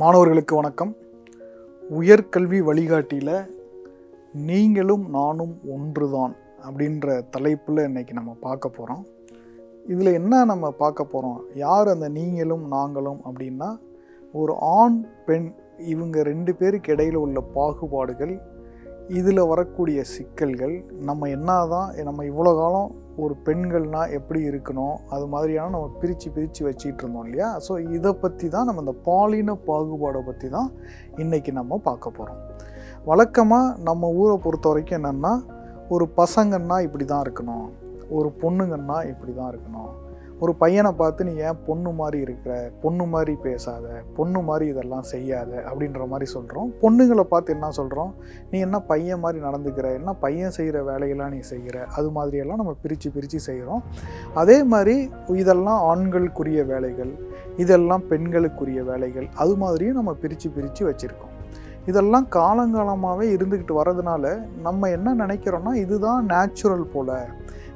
மாணவர்களுக்கு வணக்கம். உயர்கல்வி வழிகாட்டியில் நீங்களும் நானும் ஒன்றுதான் அப்படின்ற தலைப்பில் இன்னைக்கு நம்ம பார்க்க போகிறோம் இதில் என்ன நம்ம பார்க்க போகிறோம் யார் அந்த நீங்களும் நாங்களும் அப்படின்னா ஒரு ஆண் பெண் இவங்க ரெண்டு பேருக்கு இடையில் உள்ள பாகுபாடுகள் இதில் வரக்கூடிய சிக்கல்கள் நம்ம என்ன தான் நம்ம இவ்வளோ காலம் ஒரு பெண்கள்னால் எப்படி இருக்கணும் அது மாதிரியான நம்ம பிரித்து பிரித்து வச்சுக்கிட்டு இருந்தோம் இல்லையா? ஸோ இதை பற்றி தான் நம்ம இந்த பாலின பாகுபாடை பற்றி தான் இன்றைக்கி நம்ம பார்க்க போகிறோம் வழக்கமாக நம்ம ஊரை பொறுத்த வரைக்கும் என்னென்னா ஒரு பசங்கன்னா இப்படி தான் இருக்கணும் ஒரு பொண்ணுங்கன்னா இப்படி தான் இருக்கணும். ஒரு பையனை பார்த்து நீ ஏன் பொண்ணு மாதிரி இருக்கிற பொண்ணு மாதிரி பேசாத பொண்ணு மாதிரி இதெல்லாம் செய்யாத அப்படின்ற மாதிரி சொல்கிறோம் பொண்ணுங்களை பார்த்து என்ன சொல்கிறோம் நீ என்ன பையன் மாதிரி நடந்துக்கிற என்ன பையன் செய்கிற வேலையெல்லாம் நீ செய்கிற அது மாதிரியெல்லாம் நம்ம பிரித்து பிரித்து செய்கிறோம். அதே மாதிரி இதெல்லாம் ஆண்களுக்குரிய வேலைகள் இதெல்லாம் பெண்களுக்குரிய வேலைகள் அது மாதிரியும் நம்ம பிரித்து பிரித்து வச்சுருக்கோம். இதெல்லாம் காலங்காலமாகவே இருந்துக்கிட்டு வரதுனால நம்ம என்ன நினைக்கிறோன்னா இதுதான் நேச்சுரல் போல்.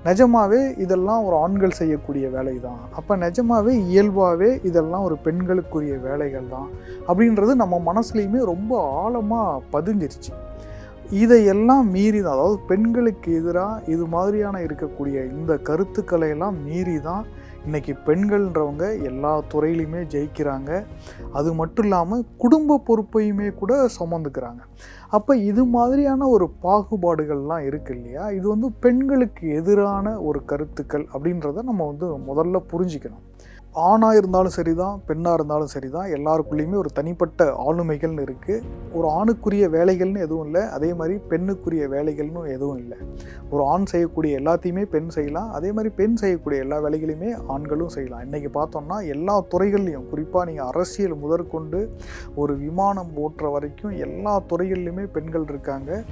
நிஜமாகவே இதெல்லாம் ஒரு ஆண்கள் செய்யக்கூடிய வேலை தான் அப்போ நிஜமாவே இயல்பாகவே இதெல்லாம் ஒரு பெண்களுக்குரிய வேலைகள் தான் அப்படின்றது நம்ம மனசுலையுமே ரொம்ப ஆழமாக பதிஞ்சிருச்சு இதையெல்லாம் மீறி தான் அதாவது பெண்களுக்கு எதிராக இது மாதிரியான இருக்கக்கூடிய இந்த கருத்துக்களை எல்லாம் மீறி தான் இன்றைக்கி பெண்கள்ன்றவங்க எல்லா துறையிலையுமே ஜெயிக்கிறாங்க. அது மட்டும் இல்லாமல் குடும்ப பொறுப்பையுமே கூட சுமந்துக்கிறாங்க. அப்போ இது மாதிரியான ஒரு பாகுபாடுகள்லாம் இருக்கு இல்லையா? இது வந்து பெண்களுக்கு எதிரான ஒரு கருத்துக்கள் அப்படின்றத நம்ம வந்து முதல்ல புரிஞ்சுக்கணும். ஆணாக இருந்தாலும் சரி தான் பெண்ணாக இருந்தாலும் சரி தான் எல்லாருக்குள்ளேயுமே ஒரு தனிப்பட்ட ஆளுமைகள்னு இருக்குது ஒரு ஆணுக்குரிய வேலைகள்னு எதுவும் இல்லை. அதே மாதிரி பெண்ணுக்குரிய வேலைகள்னு எதுவும் இல்லை. ஒரு ஆண் செய்யக்கூடிய எல்லாத்தையுமே பெண் செய்யலாம். அதே மாதிரி பெண் செய்யக்கூடிய எல்லா வேலைகளையுமே ஆண்களும் செய்யலாம். இன்றைக்கி பார்த்தோம்னா எல்லா துறைகள்லையும் குறிப்பாக நீங்கள் அரசியல் முதற்கொண்டு ஒரு விமானம் ஓட்டுற வரைக்கும் எல்லா துறைகள்லையுமே பெண்கள் இருக்காங்க.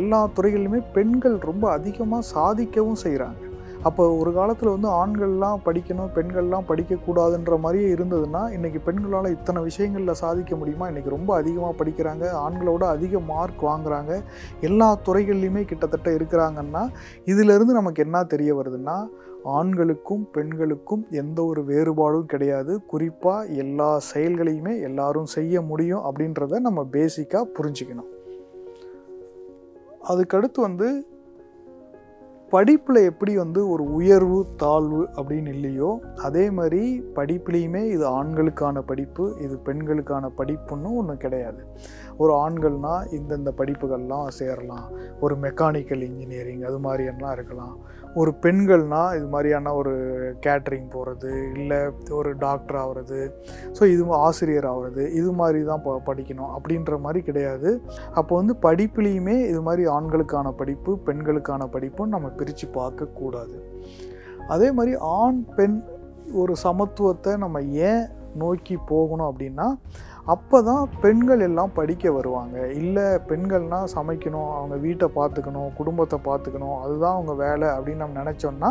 எல்லா துறைகள்லையுமே பெண்கள் ரொம்ப அதிகமாக சாதிக்கவும் செய்கிறாங்க அப்போ ஒரு காலத்தில் வந்து ஆண்கள்லாம் படிக்கணும் பெண்கள்லாம் படிக்கக்கூடாதுன்ற மாதிரியே இருந்ததுன்னா இன்றைக்கி பெண்களால் இத்தனை விஷயங்களில் சாதிக்க முடியுமா? இன்றைக்கி ரொம்ப அதிகமாக படிக்கிறாங்க. ஆண்களோட அதிக மார்க் வாங்குறாங்க. எல்லா துறைகள்லையுமே கிட்டத்தட்ட இருக்கிறாங்கன்னா இதிலிருந்து நமக்கு என்ன தெரிய வருதுன்னா ஆண்களுக்கும் பெண்களுக்கும் எந்த ஒரு வேறுபாடும் கிடையாது. குறிப்பாக எல்லா செயல்களையுமே எல்லாரும் செய்ய முடியும் அப்படின்றத நம்ம பேசிக்காக புரிஞ்சுக்கணும். அதுக்கடுத்து வந்து படிப்பில் எப்படி வந்து ஒரு உயர்வு தாழ்வு அப்படின்னு இல்லையோ அதே மாதிரி படிப்புலேயுமே இது ஆண்களுக்கான படிப்பு இது பெண்களுக்கான படிப்புன்னு ஒன்று கிடையாது. ஒரு ஆண்கள்னால் இந்தந்த படிப்புகள்லாம் சேரலாம். ஒரு மெக்கானிக்கல் இன்ஜினியரிங் அது மாதிரியெல்லாம் இருக்கலாம். ஒரு பெண்கள்னால் இது மாதிரியான ஒரு கேட்ரிங் போகிறது இல்லை ஒரு டாக்டர் ஆகிறது ஸோ இது ஆசிரியர் ஆகிறது இது மாதிரி தான் ப படிக்கணும் அப்படின்ற மாதிரி கிடையாது. அப்போ வந்து படிப்புலேயுமே இது மாதிரி ஆண்களுக்கான படிப்பு பெண்களுக்கான படிப்பும் நம்ம பிரித்து பார்க்கக்கூடாது அதே மாதிரி ஆண் பெண் ஒரு சமத்துவத்தை நம்ம ஏன் நோக்கி போகணும் அப்படின்னா அப்போ தான் பெண்கள் எல்லாம் படிக்க வருவாங்க. இல்லை பெண்கள்னால் சமைக்கணும் அவங்க வீட்டை பார்த்துக்கணும் குடும்பத்தை பார்த்துக்கணும் அதுதான் அவங்க வேலை அப்படின்னு நம்ம நினச்சோன்னா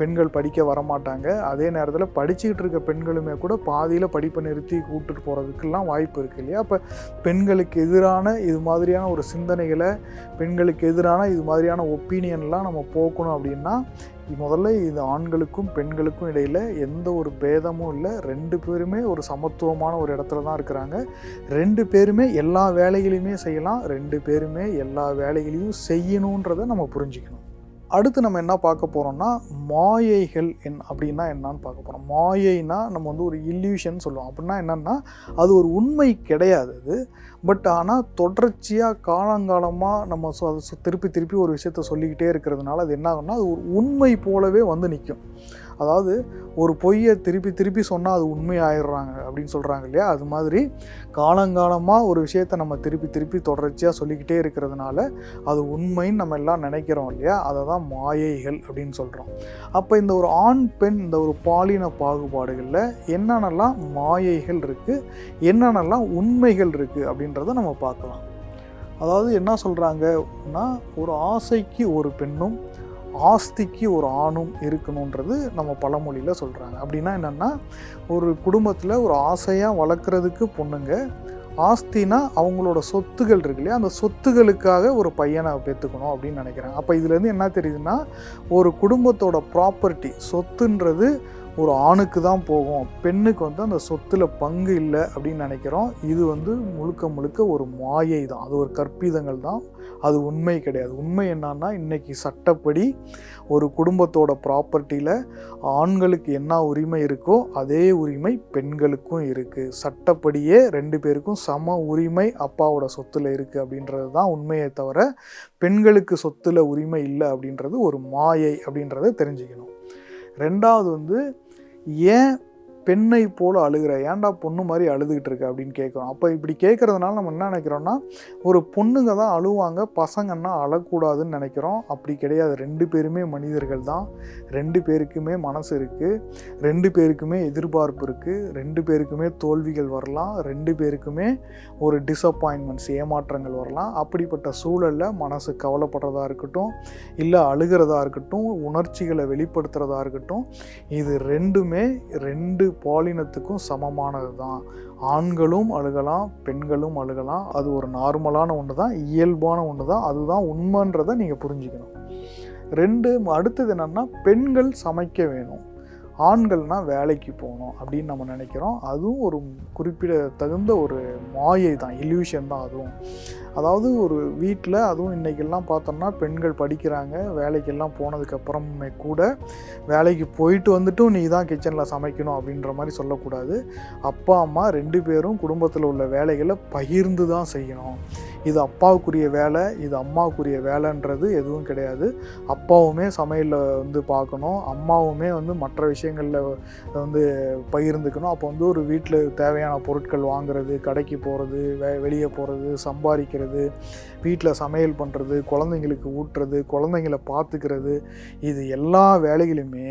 பெண்கள் படிக்க வரமாட்டாங்க. அதே நேரத்தில் படிச்சுக்கிட்டு இருக்க பெண்களுமே கூட பாதியில் படிப்பை நிறுத்தி கூப்பிட்டு போகிறதுக்கெல்லாம் வாய்ப்பு இருக்குது இல்லையா? அப்போ பெண்களுக்கு எதிரான இது மாதிரியான ஒரு சிந்தனைகளை பெண்களுக்கு எதிரான இது மாதிரியான ஒப்பீனியன்லாம் நம்ம போக்கணும் அப்படின்னா முதல்ல இது ஆண்களுக்கும் பெண்களுக்கும் இடையில் எந்த ஒரு பேதமும் இல்லை. ரெண்டு பேருமே ஒரு சமத்துவமான ஒரு இடத்துல தான் இருக்கிறாங்க. ரெண்டு பேருமே எல்லா வேலைகளையுமே செய்யலாம். ரெண்டு பேருமே எல்லா வேலைகளையும் செய்யணுன்றதை நம்ம புரிஞ்சுக்கணும். அடுத்து நம்ம என்ன பார்க்க போகிறோம்னா மாயைகள் என் அப்படின்னா என்னான்னு பார்க்க போகிறோம் மாயைனா நம்ம வந்து ஒரு இல்யூஷன் சொல்லுவோம். அப்படின்னா என்னென்னா அது ஒரு உண்மை கிடையாது அது. பட் ஆனால் தொடர்ச்சியாக காலங்காலமாக நம்ம அதை திருப்பி திருப்பி ஒரு விஷயத்த சொல்லிக்கிட்டே இருக்கிறதுனால அது என்ன ஆகும்னா அது ஒரு உண்மை போலவே வந்து நிற்கும் அதாவது ஒரு பொய்யை திருப்பி திருப்பி சொன்னால் அது உண்மை ஆயிடுறாங்க அப்படின்னு சொல்கிறாங்க இல்லையா? அது மாதிரி காலங்காலமாக ஒரு விஷயத்த நம்ம திருப்பி திருப்பி தொடர்ச்சியாக சொல்லிக்கிட்டே இருக்கிறதுனால அது உண்மைன்னு நம்ம எல்லாம் நினைக்கிறோம் இல்லையா? அதை தான் மாயைகள் அப்படின்னு சொல்கிறோம் அப்போ இந்த ஒரு ஆண் பெண் இந்த ஒரு பாலின பாகுபாடுகளில் என்னென்னலாம் மாயைகள் இருக்குது என்னென்னலாம் உண்மைகள் இருக்குது அப்படின்றத நம்ம பார்க்கலாம். அதாவது என்ன சொல்கிறாங்கன்னா ஒரு ஆசைக்கு ஒரு பெண்ணும் ஆஸ்திக்கு ஒரு ஆணும் இருக்கணுன்றது நம்ம பழமொழியில் சொல்கிறாங்க அப்படின்னா என்னென்னா ஒரு குடும்பத்தில் ஒரு ஆசையாக வளர்க்குறதுக்கு பொண்ணுங்க ஆஸ்தினா அவங்களோட சொத்துகள் இருக்கு இல்லையா அந்த சொத்துகளுக்காக ஒரு பையனை பெற்றுக்கணும் அப்படின்னு நினைக்கிறாங்க. அப்போ இதுலேருந்து என்ன தெரியுதுன்னா ஒரு குடும்பத்தோட ப்ராப்பர்ட்டி சொத்துன்றது ஒரு ஆணுக்கு தான் போகும். பெண்ணுக்கு வந்து அந்த சொத்தில் பங்கு இல்லை அப்படின்னு நினைக்கிறோம். இது வந்து முழுக்க முழுக்க ஒரு மாயை தான். அது ஒரு கற்பிதங்கள் தான். அது உண்மை கிடையாது. உண்மை என்னன்னா இன்றைக்கி சட்டப்படி ஒரு குடும்பத்தோட ப்ராப்பர்ட்டியில் ஆண்களுக்கு என்ன உரிமை இருக்கோ அதே உரிமை பெண்களுக்கும் இருக்குது சட்டப்படியே ரெண்டு பேருக்கும் சம உரிமை அப்பாவோட சொத்துல இருக்குது அப்படின்றது தான் உண்மையை தவிர பெண்களுக்கு சொத்துல உரிமை இல்லை அப்படின்றது ஒரு மாயை அப்படின்றத தெரிஞ்சுக்கணும். ரெண்டாவது வந்து ஏன் பெண்ணை போல் அழுகிற ஏன்டா பொண்ணு மாதிரி அழுதுகிட்டு இருக்க அப்படின்னு கேட்குறோம். அப்போ இப்படி கேட்குறதுனால நம்ம என்ன நினைக்கிறோன்னா ஒரு பொண்ணுங்க தான் அழுவாங்க பசங்கன்னா அழக்கூடாதுன்னு நினைக்கிறோம். அப்படி கிடையாது. ரெண்டு பேருமே மனிதர்கள் தான். ரெண்டு பேருக்குமே மனசு இருக்குது ரெண்டு பேருக்குமே எதிர்பார்ப்பு இருக்குது ரெண்டு பேருக்குமே தோல்விகள் வரலாம். ரெண்டு பேருக்குமே ஒரு டிசப்பாயின்மெண்ட்ஸ் ஏமாற்றங்கள் வரலாம். அப்படிப்பட்ட சூழலில் மனசு கவலைப்படுறதா இருக்கட்டும் இல்லை அழுகிறதா இருக்கட்டும் உணர்ச்சிகளை வெளிப்படுத்துகிறதா இருக்கட்டும் இது ரெண்டுமே ரெண்டு பாலினத்துக்கும் சமமானது தான் ஆண்களும் அழுகலாம் பெண்களும் அழுகலாம். அது ஒரு நார்மலான ஒன்று தான் இயல்பான ஒன்று தான் அதுதான் உண்மைன்றதை நீங்கள் புரிஞ்சுக்கணும். ரெண்டு அடுத்தது என்னென்னா பெண்கள் சமைக்க வேணும். ஆண்கள்னால் வேலைக்கு போகணும் அப்படின்னு நம்ம நினைக்கிறோம். அதுவும் ஒரு குறிப்பிட தகுந்த ஒரு மாயை தான் இல்யூஷன் தான் அதுவும். அதாவது ஒரு வீட்டில் அதுவும் இன்றைக்கெல்லாம் பார்த்தோம்னா பெண்கள் படிக்கிறாங்க வேலைக்கெல்லாம் போனதுக்கப்புறமே கூட வேலைக்கு போயிட்டு வந்துட்டும் நீ தான் கிச்சனில் சமைக்கணும் அப்படின்ற மாதிரி சொல்லக்கூடாது. அப்பா அம்மா ரெண்டு பேரும் குடும்பத்தில் உள்ள வேலைகளை பகிர்ந்து தான் செய்யணும். இது அப்பாவுக்குரிய வேலை இது அம்மாவுக்குரிய வேலைன்றது எதுவும் கிடையாது. அப்பாவுமே சமையலில் வந்து பார்க்கணும். அம்மாவுமே வந்து மற்ற விஷயங்களில் வந்து பகிர்ந்துக்கணும். அப்போ வந்து ஒரு வீட்டில் தேவையான பொருட்கள் வாங்குறது கடைக்கு போகிறது வெ வெளியே போகிறது சம்பாதிக்கிறது வீட்டில் சமையல் பண்ணுறது குழந்தைங்களுக்கு ஊட்டுறது குழந்தைங்கள பார்த்துக்கிறது இது எல்லா வேலைகளுமே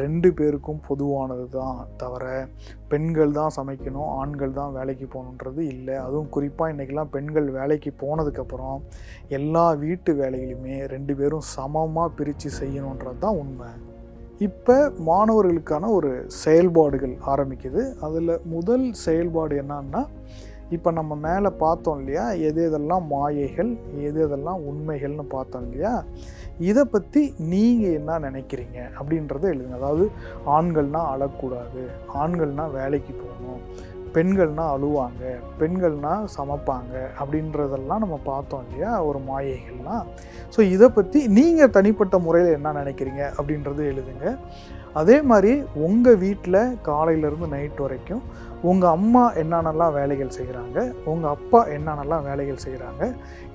ரெண்டு பேருக்கும் பொதுவானது தான் தவிர பெண்கள் தான் சமைக்கணும் ஆண்கள் தான் வேலைக்கு போகணுன்றது இல்லை. அதுவும் குறிப்பாக இன்றைக்கெல்லாம் பெண்கள் வேலைக்கு போனதுக்கப்புறம் எல்லா வீட்டு வேலைகளுமே ரெண்டு பேரும் சமமாக பிரித்து செய்யணுன்றது தான் உண்மை. இப்போ மாணவர்களுக்கான ஒரு செயல்பாடுகள் ஆரம்பிக்குது. அதில் முதல் செயல்பாடு என்னன்னா இப்போ நம்ம மேலே பார்த்தோம் இல்லையா? எது எதெல்லாம் மாயைகள் எது எதெல்லாம் உண்மைகள்னு பார்த்தோம் இல்லையா? இதை பற்றி நீங்கள் என்ன நினைக்கிறீங்க? அப்படின்றத எழுதுங்க. அதாவது ஆண்கள்னால் அழக்கூடாது ஆண்கள்னால் வேலைக்கு போகணும் பெண்கள்னால் அழுவாங்க பெண்கள்னால் சமைப்பாங்க அப்படின்றதெல்லாம் நம்ம பார்த்தோம் இல்லையா? ஒரு மாயைகள்லாம் ஸோ இதை பற்றி நீங்கள் தனிப்பட்ட முறையில் என்ன நினைக்கிறீங்க? அப்படின்றது எழுதுங்க. அதே மாதிரி உங்கள் வீட்டில் காலையிலேருந்து நைட் வரைக்கும் உங்கள் அம்மா என்னென்னலாம் வேலைகள் செய்கிறாங்க உங்கள் அப்பா என்னென்னலாம் வேலைகள் செய்கிறாங்க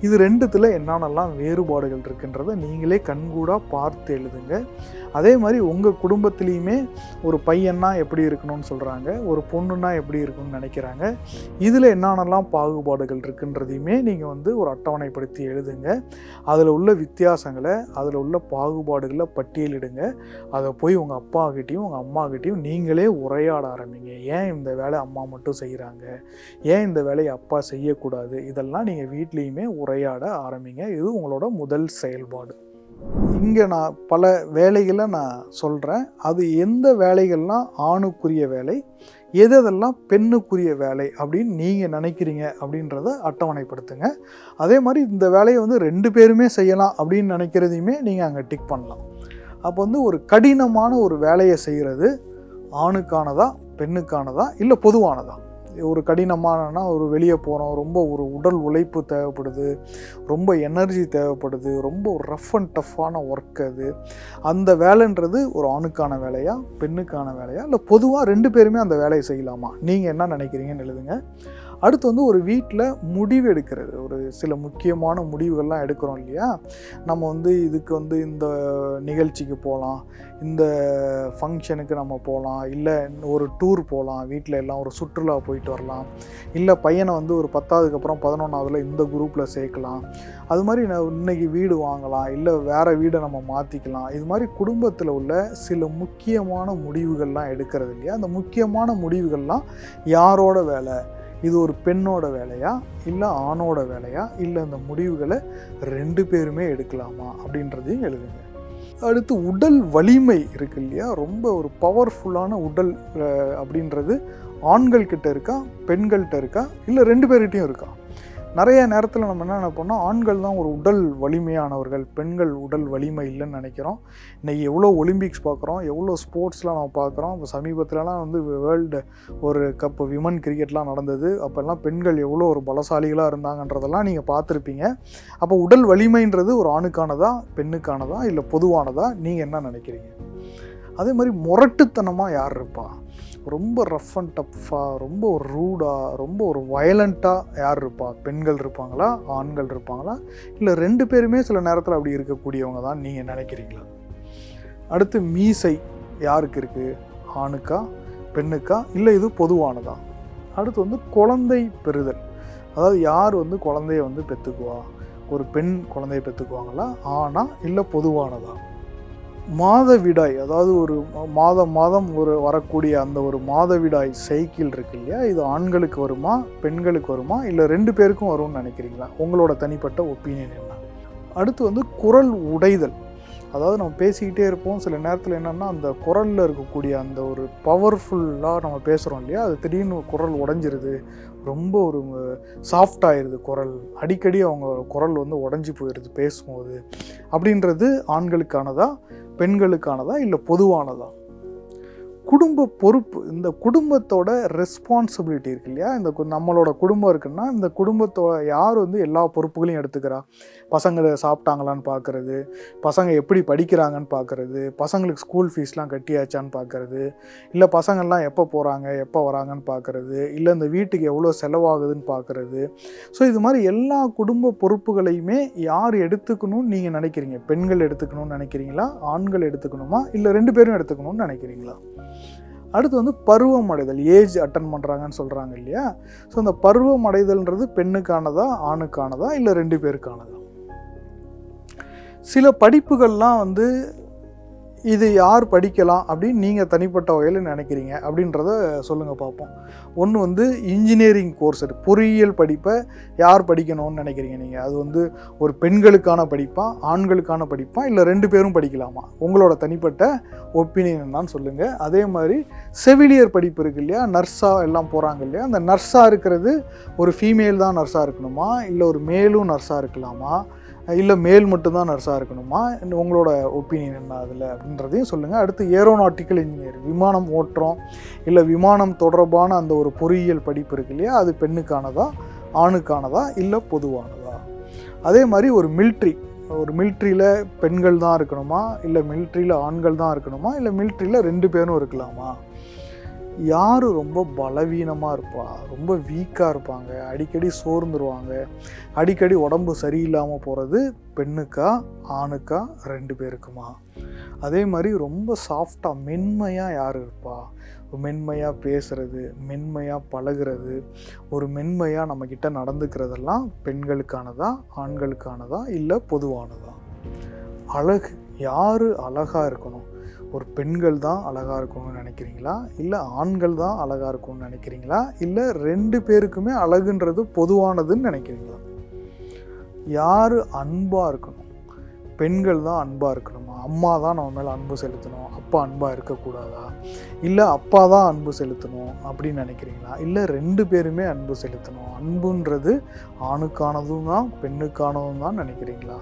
இது ரெண்டுத்தில் என்னென்னலாம் வேறுபாடுகள் இருக்குன்றதை நீங்களே கண்கூடாக பார்த்து எழுதுங்க. அதே மாதிரி உங்கள் குடும்பத்துலேயுமே ஒரு பையன்னா எப்படி இருக்கணும்னு சொல்கிறாங்க ஒரு பொண்ணுன்னா எப்படி இருக்கணும்னு நினைக்கிறாங்க. இதில் என்னென்னலாம் பாகுபாடுகள் இருக்குன்றதையுமே நீங்கள் வந்து ஒரு அட்டவணைப்படுத்தி எழுதுங்க. அதில் உள்ள வித்தியாசங்களை அதில் உள்ள பாகுபாடுகளை பட்டியலிடுங்க. அதை போய் உங்கள் அப்பாக்கிட்டேயும் உங்கள் அம்மாக்கிட்டேயும் நீங்களே உரையாட ஆரம்பிங்க. ஏன் இந்த வேலை அம்மா மட்டும் செய்கிறாங்க ஏன் இந்த வேலையை அப்பா செய்யக்கூடாது? இதெல்லாம் நீங்கள் வீட்லேயுமே உரையாட ஆரம்பிங்க. இது உங்களோட முதல் செயல்பாடு. இங்கே நான் பல வேலைகளை நான் சொல்கிறேன் அது எந்த வேலைகள்லாம் ஆணுக்குரிய வேலை எதெல்லாம் பெண்ணுக்குரிய வேலை அப்படின்னு நீங்கள் நினைக்கிறீங்க அப்படின்றத அட்டவணைப்படுத்துங்க. அதே மாதிரி இந்த வேலையை வந்து ரெண்டு பேருமே செய்யலாம் அப்படின்னு நினைக்கிறதையுமே நீங்கள் அங்கே டிக் பண்ணலாம். அப்போ வந்து ஒரு கடினமான ஒரு வேலையை செய்கிறது ஆணுக்கானதா பெண்ணுக்கானதா இல்லை பொதுவானதா? ஒரு கடினமானனா ஒரு வெளியே போகிறோம் ரொம்ப ஒரு உடல் உழைப்பு தேவைப்படுது ரொம்ப எனர்ஜி தேவைப்படுது ரொம்ப ஒரு ரஃப் அண்ட் டஃப்பான ஒர்க் அது. அந்த வேலைன்றது ஒரு ஆணுக்கான வேலையா பெண்ணுக்கான வேலையா இல்லை பொதுவாக ரெண்டு பேருமே அந்த வேலையை செய்யலாமா? நீங்கள் என்ன நினைக்கிறீங்கன்னு எழுதுங்க. அடுத்து வந்து ஒரு வீட்டில் முடிவு எடுக்கிறது. ஒரு சில முக்கியமான முடிவுகள்லாம் எடுக்கிறோம் இல்லையா? நம்ம வந்து இதுக்கு வந்து இந்த நிகழ்ச்சிக்கு போகலாம் இந்த ஃபங்க்ஷனுக்கு நம்ம போகலாம் இல்லை ஒரு டூர் போகலாம் வீட்டில் எல்லாம் ஒரு சுற்றுலா போயிட்டு வரலாம். இல்லை பையனை வந்து ஒரு பத்தாவதுக்கு அப்புறம் பதினொன்றாவதுல இந்த குரூப்பில் சேர்க்கலாம். அது மாதிரி நான் இன்னைக்கு வீடு வாங்கலாம். இல்லை வேறு வீடை நம்ம மாற்றிக்கலாம் இது மாதிரி குடும்பத்தில் உள்ள சில முக்கியமான முடிவுகள்லாம் எடுக்கிறது இல்லையா? அந்த முக்கியமான முடிவுகள்லாம் யாரோட வேலை? இது ஒரு பெண்ணோட வேலையா? இல்லை ஆணோட வேலையா? இல்லை இந்த முடிவுகளை ரெண்டு பேருமே எடுக்கலாமா? அப்படின்றதையும் எழுதுங்க. அடுத்து உடல் வலிமை இருக்கு இல்லையா? ரொம்ப ஒரு பவர்ஃபுல்லான உடல் அப்படின்றது ஆண்கள்கிட்ட இருக்கா? பெண்கள்கிட்ட இருக்கா? இல்லை ரெண்டு பேர்கிட்டையும் இருக்கா? நிறைய நேரத்தில் நம்ம என்ன நினைப்போம்னா ஆண்கள் தான் ஒரு உடல் வலிமையானவர்கள் பெண்கள் உடல் வலிமை இல்லைன்னு நினைக்கிறோம். இன்றைக்கி எவ்வளோ ஒலிம்பிக்ஸ் பார்க்குறோம் எவ்வளோ ஸ்போர்ட்ஸ்லாம் நம்ம பார்க்குறோம். இப்போ சமீபத்திலலாம் வந்து வேர்ல்டு ஒரு கப் விமன் கிரிக்கெட்லாம் நடந்தது. அப்போல்லாம் பெண்கள் எவ்வளோ ஒரு பலசாலிகளாக இருந்தாங்கன்றதெல்லாம் நீங்கள் பார்த்துருப்பீங்க. அப்போ உடல் வலிமைன்றது ஒரு ஆணுக்கானதா பெண்ணுக்கானதா இல்லை பொதுவானதா? நீங்கள் என்ன நினைக்கிறீங்க? அதே மாதிரி முரட்டுத்தனமாக யார் இருப்பா? ரொம்ப ரஃப் அண்ட் டஃப்பாக ரொம்ப ஒரு ரூடாக ரொம்ப ஒரு வயலண்ட்டாக யார் இருப்பா? பெண்கள் இருப்பாங்களா? ஆண்கள் இருப்பாங்களா? இல்லை ரெண்டு பேருமே சில நேரத்தில் அப்படி இருக்கக்கூடியவங்க தான் நீங்கள் நினைக்கிறீங்களா? அடுத்து மீசை யாருக்கு இருக்குது ஆணுக்கா? பெண்ணுக்கா? இல்லை இது பொதுவானதா? அடுத்து வந்து குழந்தை பெறுதல். அதாவது யார் வந்து குழந்தைய வந்து பெற்றுக்குவா ஒரு பெண் குழந்தைய பெற்றுக்குவாங்களா ஆனா இல்லை பொதுவானதா? மாதவிடாய் அதாவது ஒரு மாதம் மாதம் ஒரு வரக்கூடிய அந்த ஒரு மாதவிடாய் சைக்கிள் இருக்கு இல்லையா? இது ஆண்களுக்கு வருமா பெண்களுக்கு வருமா இல்லை ரெண்டு பேருக்கும் வரும்னு நினைக்கிறீங்களா? உங்களோட தனிப்பட்ட ஒப்பீனியன் என்ன? அடுத்து வந்து குரல் உடைதல். அதாவது நம்ம பேசிக்கிட்டே இருப்போம். சில நேரத்தில் என்னென்னா அந்த குரலில் இருக்கக்கூடிய அந்த ஒரு பவர்ஃபுல்லாக நம்ம பேசுகிறோம் இல்லையா? அது திடீர்னு குரல் உடஞ்சிருது. ரொம்ப ஒரு சாஃப்ட் ஆயிடுது குரல். அடிக்கடி அவங்க குரல் வந்து உடஞ்சி போயிடுது பேசும்போது. அப்படின்றது ஆண்களுக்கானதாக பெண்களுக்கானதா இல்லை பொதுவானதா? குடும்ப பொறுப்பு இந்த குடும்பத்தோட ரெஸ்பான்சிபிலிட்டி இருக்கு இல்லையா? இந்த கு- நம்மளோட குடும்பம் இருக்குன்னா இந்த குடும்பத்தோட யார் வந்து எல்லா பொறுப்புகளையும் எடுத்துக்கிறா? பசங்களை சாப்பிட்டாங்களான்னு பார்க்குறது பசங்க எப்படி படிக்கிறாங்கன்னு பார்க்குறது பசங்களுக்கு ஸ்கூல் ஃபீஸ்லாம் கட்டியாச்சான்னு பார்க்குறது இல்லை பசங்கள்லாம் எப்போ போகிறாங்க எப்போ வராங்கன்னு பார்க்குறது இல்லை இந்த வீட்டுக்கு எவ்வளோ செலவாகுதுன்னு பார்க்குறது ஸோ இது மாதிரி எல்லா குடும்ப பொறுப்புகளையுமே யார் எடுத்துக்கணும்னு நீங்கள் நினைக்கிறீங்க? பெண்கள் எடுத்துக்கணும்னு நினைக்கிறீங்களா? ஆண்கள் எடுத்துக்கணுமா? இல்லை ரெண்டு பேரும் எடுத்துக்கணும்னு நினைக்கிறீங்களா? அடுத்து வந்து பருவம் அடைதல் ஏஜ் அட்டன் பண்ணுறாங்கன்னு சொல்கிறாங்க இல்லையா? ஸோ அந்த பருவம் அடைதல்ன்றது பெண்ணுக்கானதா ஆணுக்கானதா இல்லை ரெண்டு பேருக்கானதா? சில படிப்புகள்லாம் வந்து இது யார் படிக்கலாம் அப்படின்னு நீங்கள் தனிப்பட்ட வகையில் நினைக்கிறீங்க அப்படின்றத சொல்லுங்கள் பார்ப்போம். ஒன்று வந்து இன்ஜினியரிங் கோர்ஸ் இருக்குது பொறியியல் படிப்பை யார் படிக்கணும்னு நினைக்கிறீங்க நீங்கள் அது வந்து ஒரு பெண்களுக்கான படிப்பா ஆண்களுக்கான படிப்பா இல்லை ரெண்டு பேரும் படிக்கலாமா? உங்களோட தனிப்பட்ட ஒப்பீனியன் தான் சொல்லுங்கள் அதே மாதிரி செவிலியர் படிப்பு இருக்குது இல்லையா? நர்ஸாக எல்லாம் போகிறாங்க இல்லையா? அந்த நர்ஸாக இருக்கிறது ஒரு ஃபீமேல் தான் நர்ஸாக இருக்கணுமா? இல்லை ஒரு மேலும் நர்ஸாக இருக்கலாமா? இல்லை மேல் மட்டும்தான் நர்ஸாக இருக்கணுமா? உங்களோட ஒப்பீனியன் என்ன அதில்? அப்படின்றதையும் சொல்லுங்கள் அடுத்து ஏரோநாட்டிக்கல் இன்ஜினியர் விமானம் ஓட்டுறோம். இல்லை விமானம் தொடர்பான அந்த ஒரு பொறியியல் படிப்பு இருக்கு இல்லையா? அது பெண்ணுக்கானதா ஆணுக்கானதா இல்லை பொதுவானதா? அதே மாதிரி ஒரு மில்ட்ரி ஒரு மில்ட்ரியில் பெண்கள் தான் இருக்கணுமா? இல்லை மில்ட்ரியில் ஆண்கள் தான் இருக்கணுமா? இல்லை மில்ட்ரியில் ரெண்டு பேரும் இருக்கலாமா? யார் ரொம்ப பலவீனமாக இருப்பா? ரொம்ப வீக்காக இருப்பாங்க. அடிக்கடி சோர்ந்துருவாங்க. அடிக்கடி உடம்பு சரியில்லாமல் போகிறது பெண்ணுக்கா ஆணுக்கா ரெண்டு பேருக்குமா? அதே மாதிரி ரொம்ப சாஃப்டாக மென்மையாக யார் இருப்பா? மென்மையாக பேசுறது மென்மையாக பழகுறது ஒரு மென்மையாக நம்மக்கிட்ட நடந்துக்கிறதெல்லாம் பெண்களுக்கானதா ஆண்களுக்கானதா இல்லை பொதுவானதா? அழகு யார் அழகாக இருக்கணும்? ஒரு பெண்கள் தான் அழகாக இருக்கணும்னு நினைக்கிறீங்களா? இல்லை ஆண்கள் தான் அழகாக இருக்கும்னு நினைக்கிறீங்களா? இல்லை ரெண்டு பேருக்குமே அழகுன்றது பொதுவானதுன்னு நினைக்கிறீங்களா? யார் அன்பாக இருக்கணும்? பெண்கள் தான் அன்பாக இருக்கணுமா? அம்மா தான் நம்ம மேலே அன்பு செலுத்தணும். அப்பா அன்பாக இருக்கக்கூடாதா? இல்லை அப்பா தான் அன்பு செலுத்தணும் அப்படின்னு நினைக்கிறீங்களா? இல்லை ரெண்டு பேருமே அன்பு செலுத்தணும். அன்புன்றது ஆணுக்கானதும் தான் பெண்ணுக்கானதும் தான் நினைக்கிறீங்களா?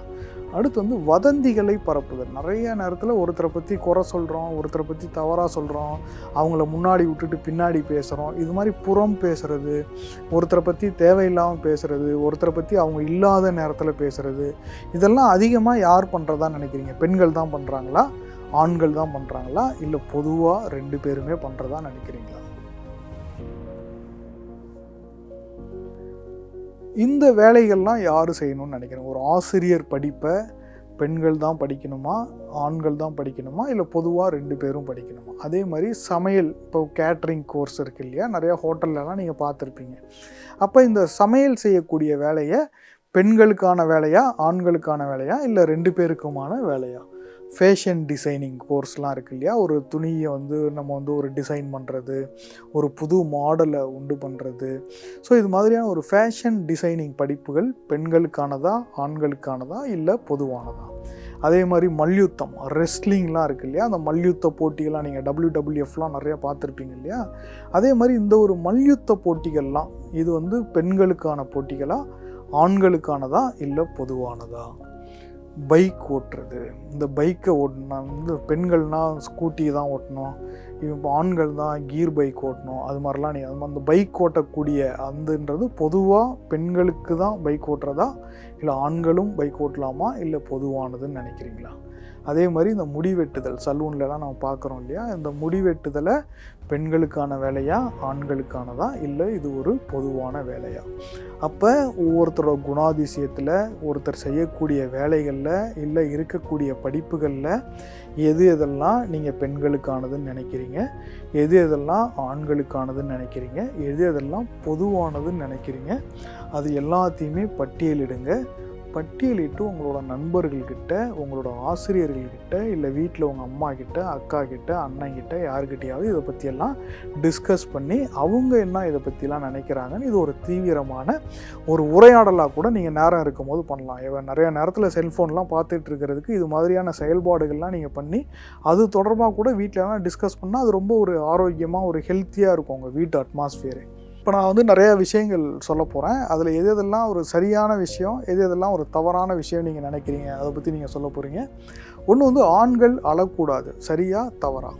அடுத்து வந்து வதந்திகளை பரப்புதல். நிறைய நேரத்தில் ஒருத்தரை பற்றி குறை சொல்கிறோம் ஒருத்தரை பற்றி தவறாக சொல்கிறோம் அவங்கள முன்னாடி விட்டுட்டு பின்னாடி பேசுகிறோம் இது மாதிரி புறம் பேசுகிறது ஒருத்தரை பற்றி தேவையில்லாமல் பேசுகிறது ஒருத்தரை பற்றி அவங்க இல்லாத நேரத்தில் பேசுறது இதெல்லாம் அதிகமாக யார் பண்ணுறதா நினைக்கிறீங்க? பெண்கள் தான் பண்ணுறாங்களா ஆண்கள் தான் பண்ணுறாங்களா இல்லை பொதுவாக ரெண்டு பேருமே பண்ணுறதா நினைக்கிறீங்களா? இந்த வேலைகள்லாம் யார் செய்யணும்னு நினைக்கிறேன் ஒரு ஆசிரியர் படிப்பை பெண்கள் தான் படிக்கணுமா? ஆண்கள் தான் படிக்கணுமா? இல்லை பொதுவாக ரெண்டு பேரும் படிக்கணுமா? அதே மாதிரி சமையல் இப்போ கேட்ரிங் கோர்ஸ் இருக்குது இல்லையா? நிறையா ஹோட்டல்லலாம் நீங்கள் பார்த்துருப்பீங்க. அப்போ இந்த சமையல் செய்யக்கூடிய வேலையை பெண்களுக்கான வேலையா ஆண்களுக்கான வேலையா இல்லை ரெண்டு பேருக்குமான வேலையா? ஃபேஷன் டிசைனிங் கோர்ஸ்லாம் இருக்கு இல்லையா? ஒரு துணியை வந்து நம்ம வந்து ஒரு டிசைன் பண்ணுறது ஒரு புது மாடலை உண்டு பண்ணுறது ஸோ இது மாதிரியான ஒரு ஃபேஷன் டிசைனிங் படிப்புகள் பெண்களுக்கானதா ஆண்களுக்கானதா இல்லை பொதுவானதா? அதே மாதிரி மல்யுத்தம் ரெஸ்லிங்லாம் இருக்கு இல்லையா? அந்த மல்யுத்த போட்டிகள்லாம் நீங்கள் டபிள்யூ டபிள்யூஎஃப்லாம் நிறையா பார்த்துருப்பீங்க இல்லையா? அதே மாதிரி இந்த ஒரு மல்யுத்த போட்டிகள்லாம் இது வந்து பெண்களுக்கான போட்டிகளாக ஆண்களுக்கானதா இல்லை பொதுவானதா? பைக் ஓட்டுறது. இந்த பைக்கை ஓட்டினா வந்து பெண்கள்னால் ஸ்கூட்டி தான் ஓட்டணும். இப்போ ஆண்கள் தான் கீர் பைக் ஓட்டணும். அது மாதிரிலாம் நீ அந்த பைக் ஓட்டக்கூடிய அந்தன்றது பொதுவாக பெண்களுக்கு தான் பைக் ஓட்டுறதா? இல்லை ஆண்களும் பைக் ஓட்டலாமா? இல்லை பொதுவானதுன்னு நினைக்கிறீங்களா? அதே மாதிரி இந்த முடி வெட்டுதல் சலூன்லலாம் நம்ம பார்க்குறோம் இல்லையா? இந்த முடி வெட்டுதலை பெண்களுக்கான வேலையா ஆண்களுக்கானதா? இல்லை இது ஒரு பொதுவான வேலையா? அப்போ ஒவ்வொருத்தரோட குணாதிசயத்தில் ஒருத்தர் செய்யக்கூடிய வேலைகளில் இல்லை இருக்கக்கூடிய படிப்புகளில் எது எதெல்லாம் நீங்கள் பெண்களுக்கானதுன்னு நினைக்கிறீங்க? எது எதெல்லாம் ஆண்களுக்கானதுன்னு நினைக்கிறீங்க? எது எதெல்லாம் பொதுவானதுன்னு நினைக்கிறீங்க? அது எல்லாத்தையுமே பட்டியலிடுங்க. பட்டியலிட்டு உங்களோட நண்பர்கள்கிட்ட உங்களோட ஆசிரியர்கள்கிட்ட இல்லை வீட்டில் உங்கள் அம்மா கிட்ட அக்கா கிட்ட அண்ணன் கிட்ட யாருக்கிட்டையாவது இதை பற்றியெல்லாம் டிஸ்கஸ் பண்ணி அவங்க என்ன இதை பற்றிலாம் நினைக்கிறாங்கன்னு இது ஒரு தீவிரமான ஒரு உரையாடலாக கூட நீங்கள் நேரம் இருக்கும்போது பண்ணலாம். இவன் நிறைய நேரத்தில் செல்ஃபோன்லாம் பார்த்துட்டு இருக்கிறதுக்கு இது மாதிரியான செயல்பாடுகள்லாம் நீங்கள் பண்ணி அது தொடர்பாக கூட வீட்டிலலாம் டிஸ்கஸ் பண்ணால் அது ரொம்ப ஒரு ஆரோக்கியமாக ஒரு ஹெல்த்தியாக இருக்கும் உங்கள் வீட்டு அட்மாஸ்ஃபியரே இப்போ நான் வந்து நிறைய விஷயங்கள் சொல்ல போகிறேன் அதில் எது எதெல்லாம் ஒரு சரியான விஷயம் எது எதெல்லாம் ஒரு தவறான விஷயம் நீங்கள் நினைக்கிறீங்க? அதை பற்றி நீங்கள் சொல்ல போகிறீங்க ஒன்று வந்து ஆண்கள் அழக்கூடாது. சரியா? தவறா?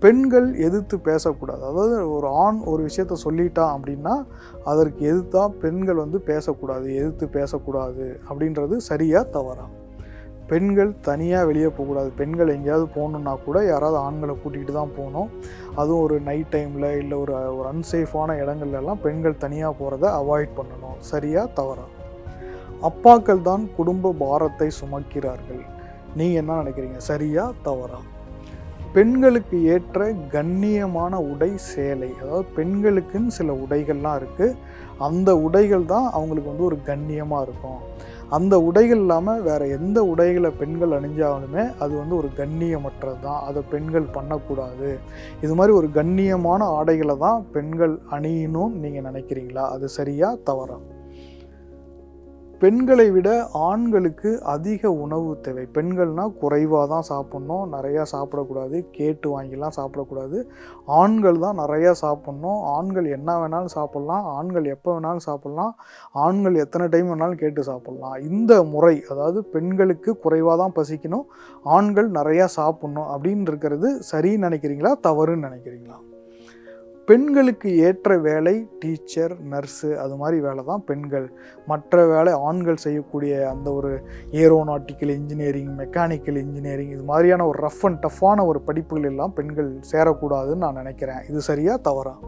பெண்கள் எதிர்த்து பேசக்கூடாது. அதாவது ஒரு ஆண் ஒரு விஷயத்த சொல்லிட்டான் அப்படின்னா அதற்கு எதிர்த்தா பெண்கள் வந்து பேசக்கூடாது எதிர்த்து பேசக்கூடாது அப்படின்றது சரியா? தவறா? பெண்கள் தனியாக வெளியே போகக்கூடாது. பெண்கள் எங்கேயாவது போகணுன்னா கூட யாராவது ஆண்களை கூட்டிகிட்டு தான் போகணும். அதுவும் ஒரு நைட் டைமில் இல்லை ஒரு ஒரு அன்சேஃபான இடங்கள்லாம் பெண்கள் தனியாக போகிறத அவாய்ட் பண்ணணும். சரியா தவறா? அப்பாக்கள் தான் குடும்ப பாரத்தை சுமக்கிறார்கள். நீங்கள் என்ன நினைக்கிறீங்க? சரியா தவறா? பெண்களுக்கு ஏற்ற கண்ணியமான உடை சேலை. அதாவது பெண்களுக்குன்னு சில உடைகள்லாம் இருக்குது அந்த உடைகள் தான் அவங்களுக்கு வந்து ஒரு கண்ணியமாக இருக்கும். அந்த உடைகள் இல்லாமல் வேறு எந்த உடைகளை பெண்கள் அணிஞ்சாலுமே அது வந்து ஒரு கண்ணியமற்றது தான் அதை பெண்கள் பண்ணக்கூடாது. இது மாதிரி ஒரு கண்ணியமான ஆடைகளை தான் பெண்கள் அணியணும்னு நீங்கள் நினைக்கிறீங்களா? அது சரியாக தவறா? பெண்களை விட ஆண்களுக்கு அதிக உணவு தேவை. பெண்கள்னால் குறைவாக தான் சாப்பிட்ணும். நிறையா சாப்பிடக்கூடாது. கேட்டு வாங்கிலாம் சாப்பிடக்கூடாது. ஆண்கள் தான் நிறையா சாப்பிட்ணும். ஆண்கள் என்ன வேணாலும் சாப்பிட்லாம். ஆண்கள் எப்போ வேணாலும் சாப்பிட்லாம். ஆண்கள் எத்தனை டைம் வேணாலும் கேட்டு சாப்பிட்லாம். இந்த முறை அதாவது பெண்களுக்கு குறைவாக தான் பசிக்கணும். ஆண்கள் நிறையா சாப்பிட்ணும் அப்படின்னு இருக்கிறது சரின்னு நினைக்கிறீங்களா? தவறுன்னு நினைக்கிறீங்களா? பெண்களுக்கு ஏற்ற வேலை டீச்சர் நர்ஸு அது மாதிரி வேலை தான் பெண்கள். மற்ற வேலை ஆண்கள் செய்யக்கூடிய அந்த ஒரு ஏரோநாட்டிக்கல் இன்ஜினியரிங் மெக்கானிக்கல் இன்ஜினியரிங் இது மாதிரியான ஒரு ரஃப் அண்ட் டஃப்பான ஒரு படிப்புகள் எல்லாம் பெண்கள் சேரக்கூடாதுன்னு நான் நினைக்கிறேன். இது சரியா தவறா?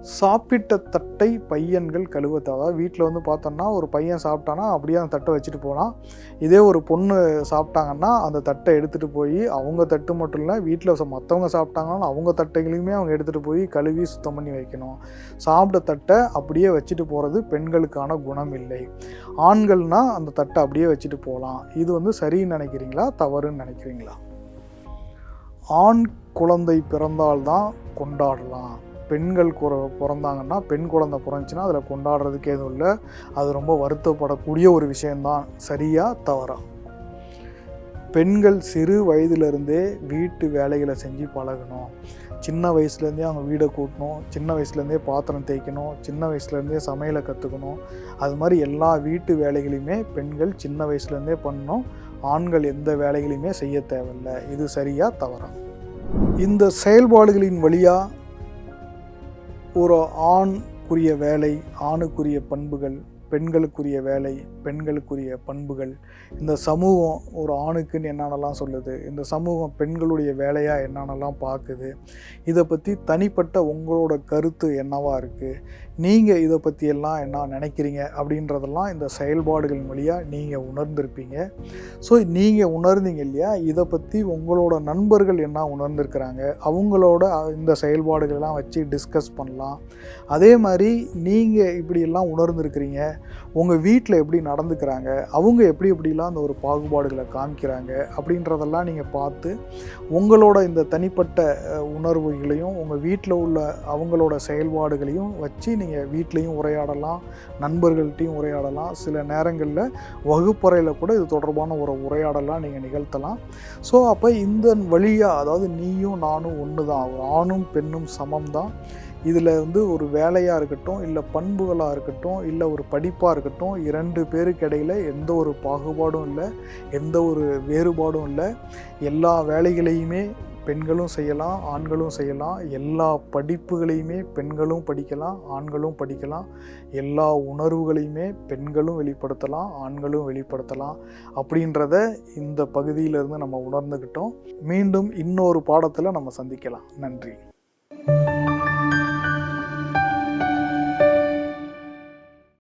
சாப்பிட்ட தட்டை பையன்கள் கழுவத்தை அதாவது வீட்டில் வந்து பார்த்தோம்னா ஒரு பையன் சாப்பிட்டானா அப்படியே அந்த தட்டை வச்சுட்டு போகலாம் இதே ஒரு பொண்ணு சாப்பிட்டாங்கன்னா அந்த தட்டை எடுத்துகிட்டு போய் அவங்க தட்டு மட்டும் இல்லை வீட்டில் மற்றவங்க சாப்பிட்டாங்கன்னா அவங்க தட்டைகளையுமே அவங்க எடுத்துகிட்டு போய் கழுவி சுத்தம் பண்ணி வைக்கணும். சாப்பிட்ட தட்டை அப்படியே வச்சுட்டு போகிறது பெண்களுக்கான குணம் இல்லை. ஆண்கள்னால் அந்த தட்டை அப்படியே வச்சுட்டு போகலாம் இது வந்து சரின்னு நினைக்கிறீங்களா? தவறுன்னு நினைக்கிறீங்களா? ஆண் குழந்தை பிறந்தால்தான் கொண்டாடலாம். பெண்கள் குற பிறந்தாங்கன்னா பெண் குழந்தை பிறந்துச்சுன்னா அதில் கொண்டாடுறதுக்கு எதுவும் இல்லை. அது ரொம்ப வருத்தப்படக்கூடிய ஒரு விஷயந்தான். சரியா தவறா? பெண்கள் சிறு வயதிலிருந்தே வீட்டு வேலைகளை செஞ்சு பழகணும். சின்ன வயசுலேருந்தே அவங்க வீடை கூட்டணும். சின்ன வயசுலேருந்தே பாத்திரம் தேய்க்கணும். சின்ன வயசுலேருந்தே சமையலை கற்றுக்கணும். அது மாதிரி எல்லா வீட்டு வேலைகளையுமே பெண்கள் சின்ன வயசுலேருந்தே பண்ணணும். ஆண்கள் எந்த வேலைகளையுமே செய்ய தேவையில்லை. இது சரியாக தவறா? இந்த செயல்பாடுகளின் வழியாக ஒரு ஆணுக்குரிய வேலை ஆணுக்குரிய பண்புகள். பெண்களுக்குரிய வேலை பெண்களுக்குரிய பண்புகள். இந்த சமூகம் ஒரு ஆணுக்குன்னு என்னென்னலாம் சொல்லுது? இந்த சமூகம் பெண்களுடைய வேலையாக என்னென்னலாம் பார்க்குது இதை பற்றி தனிப்பட்ட உங்களோட கருத்து என்னவாக இருக்குது நீங்கள் இதை பற்றியெல்லாம் என்ன நினைக்கிறீங்க? அப்படின்றதெல்லாம் இந்த செயல்பாடுகள் வழியாக நீங்கள் உணர்ந்திருப்பீங்க. ஸோ நீங்கள் உணர்ந்தீங்க இல்லையா? இதை பற்றி உங்களோட நண்பர்கள் என்ன உணர்ந்திருக்கிறாங்க? அவங்களோட இந்த செயல்பாடுகள்லாம் வச்சு டிஸ்கஸ் பண்ணலாம். அதே மாதிரி நீங்கள் இப்படியெல்லாம் உணர்ந்துருக்கிறீங்க. உங்கள் வீட்டில் எப்படி நடந்துக்கிறாங்க? அவங்க எப்படி எப்படிலாம் அந்த ஒரு பாகுபாடுகளை காமிக்கிறாங்க? அப்படின்றதெல்லாம் நீங்கள் பார்த்து உங்களோட இந்த தனிப்பட்ட உணர்வுகளையும் உங்கள் வீட்டில் உள்ள அவங்களோட செயல்பாடுகளையும் வச்சு நீங்கள் வீட்லேயும் உரையாடலாம் நண்பர்கள்ட்டையும் உரையாடலாம். சில நேரங்களில் வகுப்பறையில் கூட இது தொடர்பான ஒரு உரையாடலாம் நீங்கள் நிகழ்த்தலாம். ஸோ அப்போ இந்த வழியாக அதாவது நீயும் நானும் ஒன்று தான் ஆணும் பெண்ணும் சமம் தான் இதில் வந்து ஒரு வேலையாக இருக்கட்டும் இல்லை பண்புகளாக இருக்கட்டும் இல்லை ஒரு படிப்பாக இருக்கட்டும் இரண்டு பேருக்கு இடையில் எந்த ஒரு பாகுபாடும் இல்லை எந்த ஒரு வேறுபாடும் இல்லை. எல்லா வேலைகளையுமே பெண்களும் செய்யலாம் ஆண்களும் செய்யலாம். எல்லா படிப்புகளையுமே பெண்களும் படிக்கலாம் ஆண்களும் படிக்கலாம். எல்லா உணர்வுகளையுமே பெண்களும் வெளிப்படுத்தலாம் ஆண்களும் வெளிப்படுத்தலாம் அப்படின்றத இந்த பகுதியிலிருந்து நம்ம உணர்ந்துக்கிட்டோம். மீண்டும் இன்னொரு பாடத்தில் நம்ம சந்திக்கலாம். நன்றி.